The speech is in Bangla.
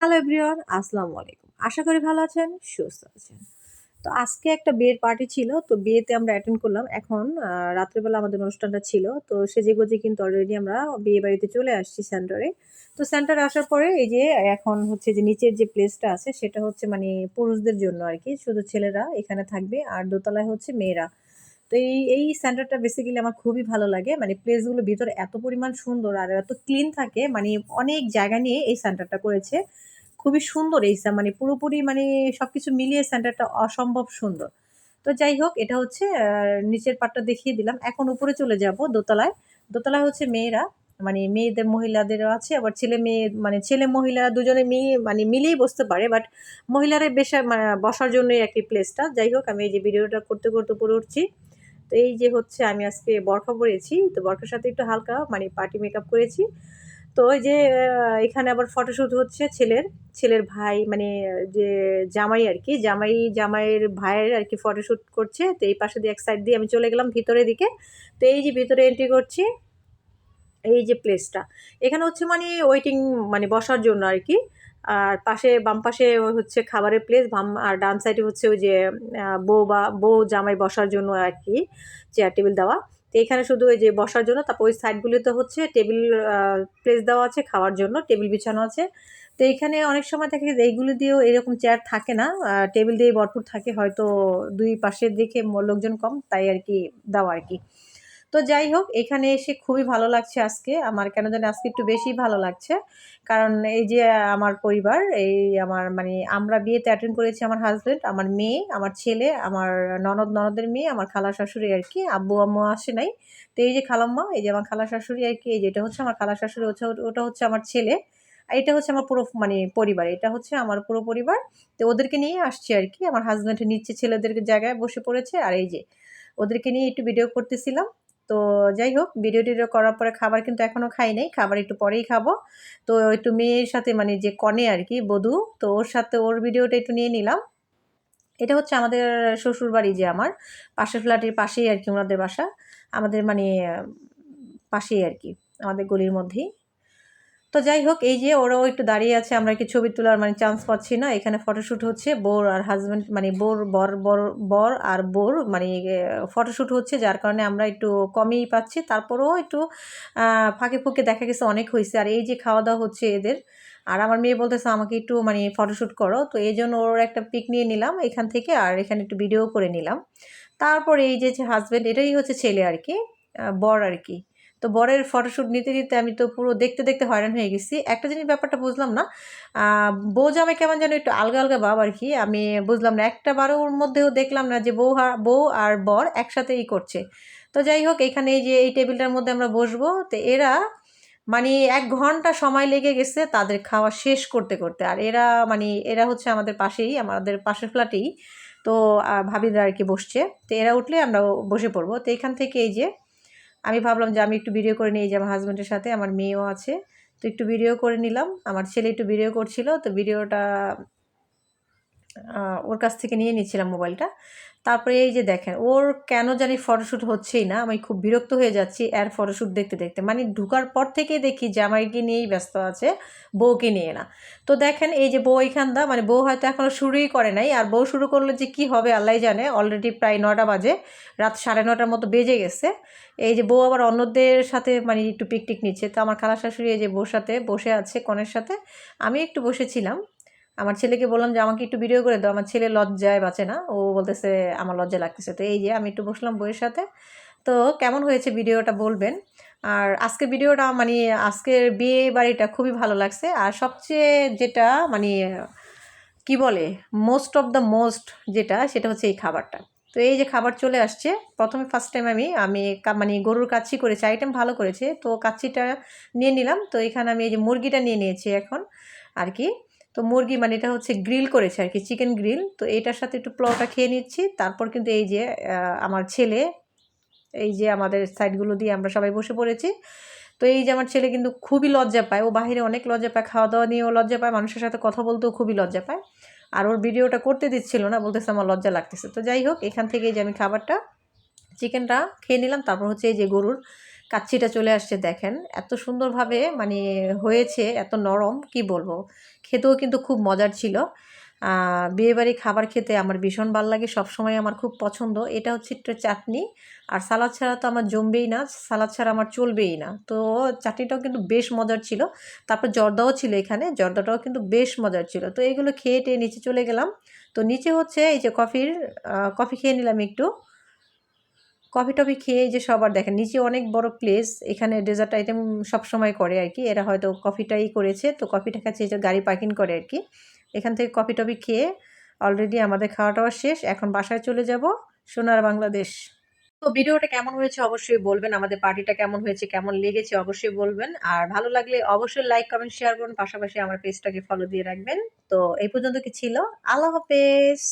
হ্যালো এভরিওয়ান আসসালামু আলাইকুম আশা করি ভালো আছেন, সুস্থ আছেন। তো আজকে একটা বিয়ের পার্টি ছিল, তো বিয়েতে আমরা অ্যাটেন্ড করলাম। এখন রাত্রেবেলা আমাদের অনুষ্ঠানটা ছিল, তো সেজে গুজে কিন্তু অলরেডি আমরা বিয়ে বাড়িতে চলে আসছি সেন্টারে তো সেন্টারে আসার পরে এই যে এখন হচ্ছে যে নিচের যে প্লেসটা আছে, সেটা হচ্ছে মানে পুরুষদের জন্য আর কি। শুধু ছেলেরা এখানে থাকবে, আর দোতলায় হচ্ছে মেয়েরা। তো এই এই সেন্টারটা বেসিক্যালি আমার খুবই ভালো লাগে। মানে প্লেসগুলো ভিতরে এত পরিমাণ সুন্দর আর এত ক্লিন থাকে। মানে অনেক জায়গা নিয়ে এই সেন্টারটা করেছে। খুবই সুন্দর এই মানে পুরোপুরি মানে সবকিছু মিলিয়ে সেন্টারটা অসম্ভব সুন্দর। তো যাই হোক, এটা হচ্ছে নিচের পাটটা দেখিয়ে দিলাম। এখন উপরে চলে যাব দোতলায়। দোতলায় হচ্ছে মেয়েরা মানে মেয়েদের, মহিলাদেরও আছে, আবার ছেলে মেয়ে মানে ছেলে, মহিলা দুজনে মিলে মানে মিলেই বসতে পারে বাট মহিলারা বেশ মানে বসার জন্যই একটি প্লেসটা যাই হোক, আমি এই যে ভিডিওটা করতে করতে উপরে উঠছি। তো এই যে হচ্ছে, আমি আজকে বরখা পরেছি। তো বরখার সাথে একটু হালকা মানে পার্টি মেকআপ করেছি। তো ওই যে এখানে আবার ফটোশ্যুট হচ্ছে ছেলের ছেলের ভাই মানে যে জামাই আর কি, জামাই, জামাইয়ের ভাইয়ের আর কি ফটোশ্যুট করছে, তো এই পাশে দিয়ে এক সাইড দিয়ে আমি চলে গেলাম ভিতরের দিকে। তো এই যে ভিতরে এন্ট্রি করছি, এই যে প্লেসটা এখানে হচ্ছে মানে ওয়েটিং মানে বসার জন্য আর কি। আর পাশে, বাম পাশে হচ্ছে খাবারের প্লেস বাম আর ডান সাইডে হচ্ছে ওই যে বউ বা, বউ জামাই বসার জন্য আর কি চেয়ার টেবিল দেওয়া। তো এখানে শুধু ওই যে বসার জন্য, তারপর ওই সাইডগুলিতে হচ্ছে টেবিল প্লেস দেওয়া আছে খাওয়ার জন্য, টেবিল বিছানো আছে। তো এখানে অনেক সময় থাকে যে এইগুলো দিয়েও এরকম চেয়ার থাকে না টেবিল দিয়ে ভরপুর থাকে, হয়তো দুই পাশের দিকে লোকজন কম, তাই আর কি দেওয়া আর কি। তো যাই হোক, এখানে এসে খুবই ভালো লাগছে আজকে। আমার কেন জানি আজকে একটু বেশি ভালো লাগছে। কারণ এই যে, আমার পরিবার, এই আমার মানে আমরা বিয়েতে অ্যাটেন্ড করেছি আমার হাজব্যান্ড আমার মেয়ে, আমার ছেলে, আমার ননদ, ননদের মেয়ে, আমার খালা শাশুড়ি আর কি। আব্বু, আম্মু আসে নাই। তো এই যে খালাম্মা, এই যে আমার খালা শাশুড়ি আর কি, এই যেটা হচ্ছে আমার খালা শাশুড়ি, ওটা হচ্ছে আমার ছেলে। এটা হচ্ছে আমার পুরো মানে পরিবার, এটা হচ্ছে আমার পুরো পরিবার। তো ওদেরকে নিয়ে আসছি আর কি। আমার হাজব্যান্ডের নিচে ছেলেদের জায়গায় বসে পড়েছে। আর এই যে, ওদেরকে নিয়ে একটু ভিডিও করতেছিলাম। তো যাই হোক ভিডিও টিডিও করার পরে খাবার কিন্তু এখনও খাই নাই, খাবার একটু পরেই খাব। তো একটু মেয়ের সাথে মানে যে কনে আর কি, বধূ, তো ওর সাথে ওর ভিডিওটা একটু নিয়ে নিলাম। এটা হচ্ছে আমাদের শ্বশুর বাড়ি যে আমার, পাশের ফ্ল্যাটের পাশেই আর কি ওনাদের বাসা, আমাদের মানে পাশেই আর কি, আমাদের গলির মধ্যেই। তো যাই হোক, এই যে ওরাও একটু দাঁড়িয়ে আছে, আমরা কি ছবি তোলার মানে চান্স পাচ্ছি না। এখানে ফটোশ্যুট হচ্ছে বোর আর হাজব্যান্ড মানে বোর, বর বর বর আর বোর মানে ফটোশ্যুট হচ্ছে, যার কারণে আমরা একটু কমই পাচ্ছি। তারপরেও একটু ফাঁকে ফুঁকে দেখা গেছে অনেক হয়েছে। আর এই যে খাওয়া দাওয়া হচ্ছে এদের, আর আমার মেয়ে বলতেছে, আমাকে একটু মানে ফটোশ্যুট করো। তো এই জন্য ওর একটা পিক নিয়ে নিলাম এখান থেকে, আর এখানে একটু ভিডিও করে নিলাম। তারপরে এই যে হাজব্যান্ড এটাই হচ্ছে ছেলে আর কি বর আর কি। তো বরের ফটোশ্যুট নিতে নিতে আমি তো পুরো দেখতে দেখতে হয়রান হয়ে গেছি। একটা জিনিস ব্যাপারটা বুঝলাম না বউ জামাই কেমন যেন একটু আলগা আলগা ভাব আর কি, আমি বুঝলাম না। একটা বারো ওর মধ্যেও দেখলাম না যে বউ বউ আর বর একসাথে ই করছে। তো যাই হোক, এখানে এই যে এই টেবিলটার মধ্যে আমরা বসবো, তো এরা মানে এক ঘণ্টা সময় লেগে গেছে তাদের খাওয়া শেষ করতে করতে। আর এরা মানে এরা হচ্ছে আমাদের পাশেই, আমাদের পাশের ফ্ল্যাটেই। তো ভাবিরা আর কি বসছে। তো এরা উঠলে আমরা বসে পড়ব। তো এখান থেকে এই যে আমি ভাবলাম যে আমি একটু ভিডিও করে এই যে হাজব্যান্ডের সাথে, আমার মেয়েও আছে। তো একটু ভিডিও করে নিলাম। আমার ছেলে একটু ভিডিও করছিল, তো ভিডিওটা ওর কাছ থেকে নিয়ে নিয়েছিলাম মোবাইলটা। তারপরে এই যে দেখেন, ওর কেন জানি ফটোশ্যুট হচ্ছেই না, আমি খুব বিরক্ত হয়ে যাচ্ছি এর ফটোশ্যুট দেখতে দেখতে। মানে ঢুকার পর থেকে দেখি জামাইকে নিয়েই ব্যস্ত আছে, বউকে নিয়ে না। তো দেখেন এই যে বউ এখানদা মানে বউ হয়তো এখনও শুরুই করে নাই। আর বউ শুরু করলে যে কি হবে আল্লাহ জানে অলরেডি প্রায় নটা বাজে, রাত সাড়ে নটার মতো বেজে গেছে। এই যে বউ আবার অন্যদের সাথে মানে একটু পিকটিক নিচ্ছে। তো আমার খালা শাশুড়ি এই যে বউর সাথে বসে আছে, কনের সাথে। আমি একটু বসেছিলাম। আমার ছেলেকে বললাম যে, আমাকে একটু ভিডিও করে দাও, আমার ছেলে লজ্জায় বাঁচে না। ও বলতেছে, আমার লজ্জা লাগতেছে। তো এই যে, আমি একটু বসলাম বইয়ের সাথে। তো কেমন হয়েছে ভিডিওটা বলবেন। আর আজকের ভিডিওটা মানে আজকের বিয়ে বাড়িটা খুবই ভালো লাগছে। আর সবচেয়ে যেটা মানে কি বলে মোস্ট অফ দ্য মোস্ট যেটা, সেটা হচ্ছে এই খাবারটা। তো এই যে খাবার চলে আসছে, প্রথমে ফার্স্ট টাইম আমি আমি মানে গরুর কাচ্চি করেছি আইটেম ভালো করেছে। তো কাচ্চিটা নিয়ে নিলাম। তো এখানে আমি এই যে মুরগিটা নিয়ে নিয়েছি এখন, আর কি। তো মুরগি মানে এটা হচ্ছে গ্রিল করেছে আর কি, চিকেন গ্রিল। তো এটার সাথে একটু পোলাওটা খেয়ে নিচ্ছি। তারপর কিন্তু এই যে আমার ছেলে, এই যে আমাদের সাইডগুলো দিয়ে আমরা সবাই বসে পড়েছি। তো এই যে আমার ছেলে কিন্তু খুবই লজ্জা পায়। ও বাইরে অনেক লজ্জা পায় খাওয়া দাওয়া নিয়েও লজ্জা পায়, মানুষের সাথে কথা বলতেও খুবই লজ্জা পায়। আর ওর ভিডিওটা করতে দিচ্ছিল না, বলতেছে আমার লজ্জা লাগতেছে। তো যাই হোক, এখান থেকে যে আমি খাবারটা, চিকেনটা খেয়ে নিলাম। তারপর হচ্ছে এই যে গরুর কাচ্চিটা চলে আসছে, দেখেন। এত সুন্দরভাবে মানে হয়েছে, এত নরম, কি বলব? খেতেও কিন্তু খুব মজার ছিল। বিয়েবাড়ি খাবার খেতে আমার ভীষণ ভালো লাগে, সবসময় আমার খুব পছন্দ। এটা হচ্ছে একটু চাটনি। আর সালাদ ছাড়া তো আমার জমবেই না, সালাদ ছাড়া আমার চলবেই না। তো চাটনিটাও কিন্তু বেশ মজার ছিল। তারপর জর্দাও ছিল এখানে, জর্দাটাও কিন্তু বেশ মজার ছিল। তো এইগুলো খেয়ে টেয়ে নিচে চলে গেলাম। তো নিচে হচ্ছে এই যে কফির কফি খেয়ে নিলাম একটু। কফি টফি খেয়ে যে সবার দেখেন, নিচে অনেক বড় প্লেস এখানে ডেজার্ট আইটেম সবসময় করে আর কি। এরা হয়তো কফিটাই করেছে, তো কফিটা খাচ্ছে যে গাড়ি পার্কিং করে আর কি। এখান থেকে কফি টফি খেয়ে অলরেডি আমাদের খাওয়া টাওয়া শেষ। এখন বাসায় চলে যাব, সোনার বাংলাদেশ। তো ভিডিওটা কেমন হয়েছে অবশ্যই বলবেন, আমাদের পার্টিটা কেমন হয়েছে, কেমন লেগেছে অবশ্যই বলবেন। আর ভালো লাগলে অবশ্যই লাইক কমেন্ট শেয়ার করুন, পাশাপাশি আমার পেজটাকে ফলো দিয়ে রাখবেন। তো এই পর্যন্ত কি ছিল? আল্লাহ হাফেজ!